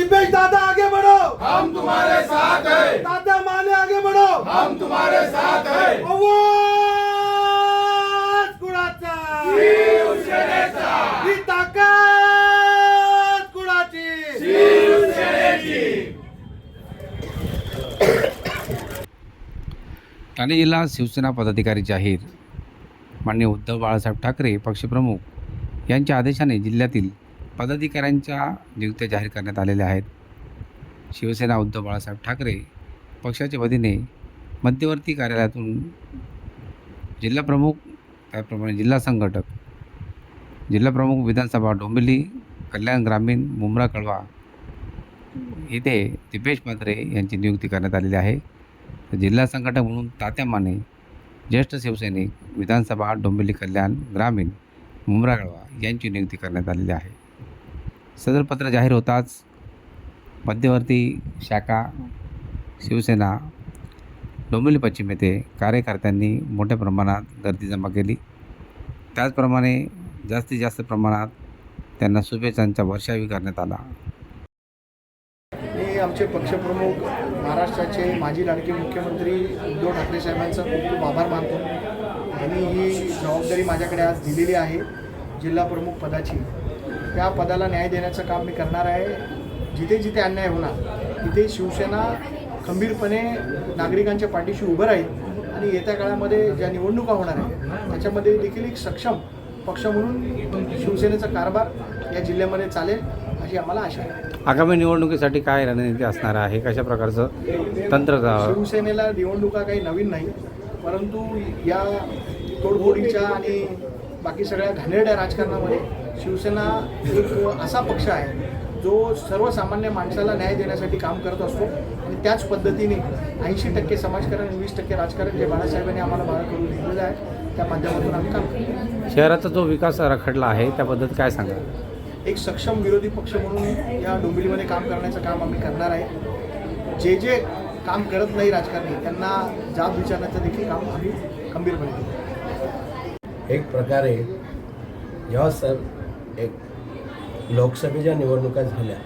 दीपेश दादा आगे बढ़ो। हम तुम्हारे साथ हैं। दादा माने आगे बढ़ो। हम तुम्हारे साथ हैं। आवाज कुणाचा शिवसेनेचा ही ताकद कुणाची शिवसेनेची ठाणे जिल्हा शिवसेना पदाधिकारी जाहीर. माननीय उद्धव बाळासाहेब ठाकरे पक्षप्रमुख यांच्या आदेशाने जिल्ह्यातील पदाधिकाऱ्यांच्या नियुक्त्या जाहीर करण्यात आलेल्या आहेत. शिवसेना उद्धव बाळासाहेब ठाकरे पक्षाच्या वतीने मध्यवर्ती कार्यालयातून जिल्हाप्रमुख त्याप्रमाणे जिल्हा संघटक जिल्हाप्रमुख विधानसभा डोंबिवली कल्याण ग्रामीण मुंब्रा कळवा इथे दिपेश म्हात्रे यांची नियुक्ती करण्यात आलेली आहे. तर जिल्हा संघटक म्हणून तात्या माने ज्येष्ठ शिवसैनिक विधानसभा डोंबिवली कल्याण ग्रामीण मुंब्रा कळवा यांची नियुक्ती करण्यात आलेली आहे. सदर पत्र जाहीर होताच मध्यवर्ती शाखा शिवसेना डोंबिवली पश्चिम येथे कार्यकर्त्यांनी मोठ्या प्रमाणात गर्दी जमा केली. त्याचप्रमाणे जास्तीत जास्त प्रमाणात त्यांना शुभेच्छांचा वर्षावी करण्यात आला. मी आमचे पक्षप्रमुख महाराष्ट्राचे माजी लाडके मुख्यमंत्री उद्धव ठाकरे साहेबांचा खूप खूप आभार मानतो. त्यांनी ही जबाबदारी माझ्याकडे आज दिलेली आहे जिल्हा प्रमुख पदाची. त्या पदाला न्याय देण्याचं काम मी करणार आहे. जिथे जिथे अन्याय होणार तिथे शिवसेना खंबीरपणे नागरिकांच्या पाठीशी उभं राहील आणि येत्या काळामध्ये ज्या निवडणुका होणार आहे त्याच्यामध्ये देखील एक सक्षम पक्ष म्हणून शिवसेनेचा कारभार या जिल्ह्यामध्ये चालेल अशी आम्हाला आशा आहे. आगामी निवडणुकीसाठी काय रणनीती असणार आहे? कशा प्रकारचं तंत्र शिवसेनेला निवडणुका काही नवीन नाही परंतु या तोडफोडीच्या आणि बाकी सगळ्या घाणेरड्या राजकारणामध्ये शिवसेना एक असा पक्ष आहे जो सर्वसामान्य माणसाला न्याय देण्यासाठी काम करत असतो आणि त्याच पद्धतीने ऐंशी टक्के समाजकारण आणि वीस टक्के राजकारण जे बाळासाहेबांनी आम्हाला बाळा करून दिलेलं आहे त्या माध्यमातून आम्ही काम करतो. शहराचा जो विकास रखडला आहे त्याबद्दल काय सांगा एक सक्षम विरोधी पक्ष म्हणून या डोंबिवलीमध्ये काम करण्याचं काम आम्ही करणार आहे. जे जे काम करत नाही राजकारणी त्यांना जाब विचारण्याचं देखील काम आम्ही खंबीरपणे एक प्रकारे जेव्हा सर एक लोकसभेच्या निवडणुका झाल्या.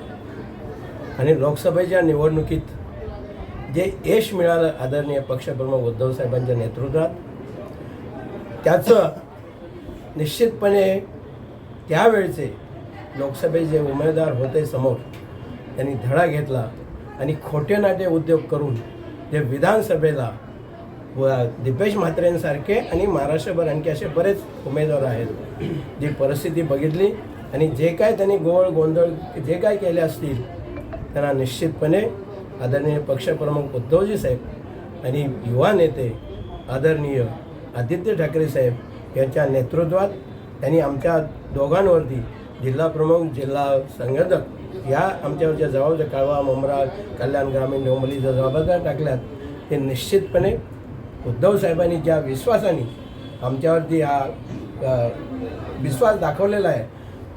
आणि लोकसभेच्या निवडणुकीत जे यश मिळालं आदरणीय पक्षप्रमुख उद्धव साहेबांच्या नेतृत्वात त्याचं निश्चितपणे त्यावेळचे लोकसभेचे जे उमेदवार होते समोर त्यांनी धडा घेतला आणि खोटे नाटे उद्योग करून जे विधानसभेला दिपेश म्हात्रेंसारखे आणि महाराष्ट्रभर आणखी असे बरेच उमेदवार आहेत. जी परिस्थिती बघितली आणि जे काय त्यांनी गोळ गोंधळ जे काय केले असतील त्यांना निश्चितपणे आदरणीय पक्षप्रमुख उद्धवजी साहेब आणि युवा नेते आदरणीय आदित्य ठाकरे साहेब यांच्या नेतृत्वात त्यांनी आमच्या दोघांवरती जिल्हा प्रमुख जिल्हा संघटक या आमच्यावरच्या जबाबदार कळवा मुंब्रा कल्याण ग्रामीण डोंबलीच्या जबाबदार टाकल्यात. ते निश्चितपणे उद्धव साहेबांनी ज्या विश्वासाने आमच्यावरती हा विश्वास दाखवलेला आहे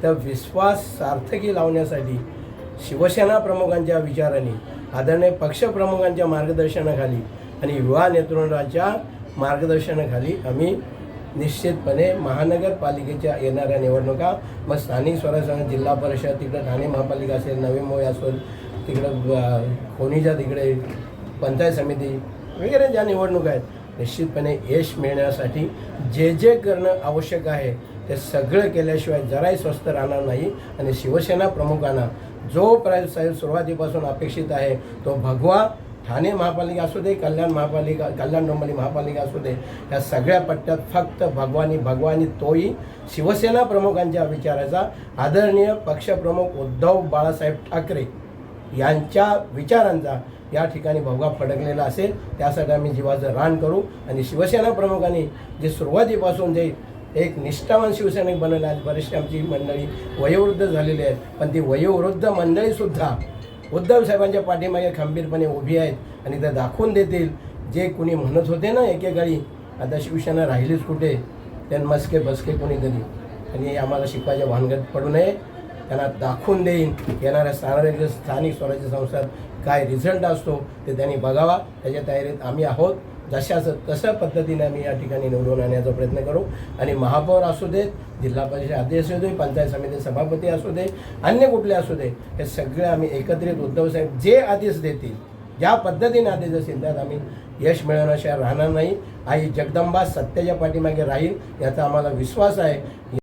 त्या विश्वास सार्थकी लावण्यासाठी शिवसेना प्रमुखांच्या विचाराने आदरणीय पक्षप्रमुखांच्या मार्गदर्शनाखाली आणि युवा नेतृत्वाच्या मार्गदर्शनाखाली आम्ही निश्चितपणे महानगरपालिकेच्या येणाऱ्या निवडणुका मग स्थानिक स्वराज्य जिल्हा परिषद तिकडं ठाणे महापालिका असेल नवी मुंबई असेल तिकडं अ, खोनीच्या तिकडे पंचायत समिती वगैरे ज्या निवडणुका आहेत निश्चितपणे यश मिळण्यासाठी जे जे करणं आवश्यक आहे ते सगळं केल्याशिवाय जराही स्वस्त राहणार नाही. आणि शिवसेना प्रमुखांना जो प्राय साहेब सुरुवातीपासून अपेक्षित आहे तो भगवा ठाणे महापालिका असू दे कल्याण महापालिका कल्याण डोंबली महापालिका असू दे या सगळ्या पट्ट्यात फक्त भगवानी भगवानी तोही शिवसेना प्रमुखांच्या विचाराचा आदरणीय पक्षप्रमुख उद्धव बाळासाहेब ठाकरे यांच्या विचारांचा या ठिकाणी भोगा फडकलेला असेल त्यासाठी आम्ही जीवाचं रान करू. आणि शिवसेना प्रमुखांनी जे सुरुवातीपासून जे एक निष्ठावान शिवसैनिक बनवले आहेत बरेचसे आमची मंडळी वयोवृद्ध झालेली आहेत पण ती वयोवृद्ध मंडळीसुद्धा उद्धव साहेबांच्या पाठीमागे खंबीरपणे उभी आहेत आणि ते दाखवून देतील. जे कुणी म्हणत होते ना एकेकाळी आता शिवसेना राहिलीच कुठे? त्यांना मस्के बसके कोणीतरी. आणि आम्हाला शिकवायच्या भानगड पडू नये. त्यांना दाखवून देईन. येणाऱ्या स्थानिक स्थानिक स्वराज्य संस्थात काय रिझल्ट असतो ते त्यांनी बघावा. त्याच्या तयारीत आम्ही आहोत. जशाचं तशा पद्धतीने आम्ही या ठिकाणी निवडून आणण्याचा प्रयत्न करू. आणि महापौर असू देत जिल्हा परिषद अध्यक्ष असू दे पंचायत समिती सभापती असू दे अन्य कुठले असू दे हे सगळे आम्ही एकत्रित उद्धवसाहेब जे आदेश देतील ज्या पद्धतीने आदेश असतील त्यात आम्ही यश मिळवण्याशिवाय राहणार नाही. आई जगदंबा सत्याच्या पाठीमागे राहील याचा आम्हाला विश्वास आहे.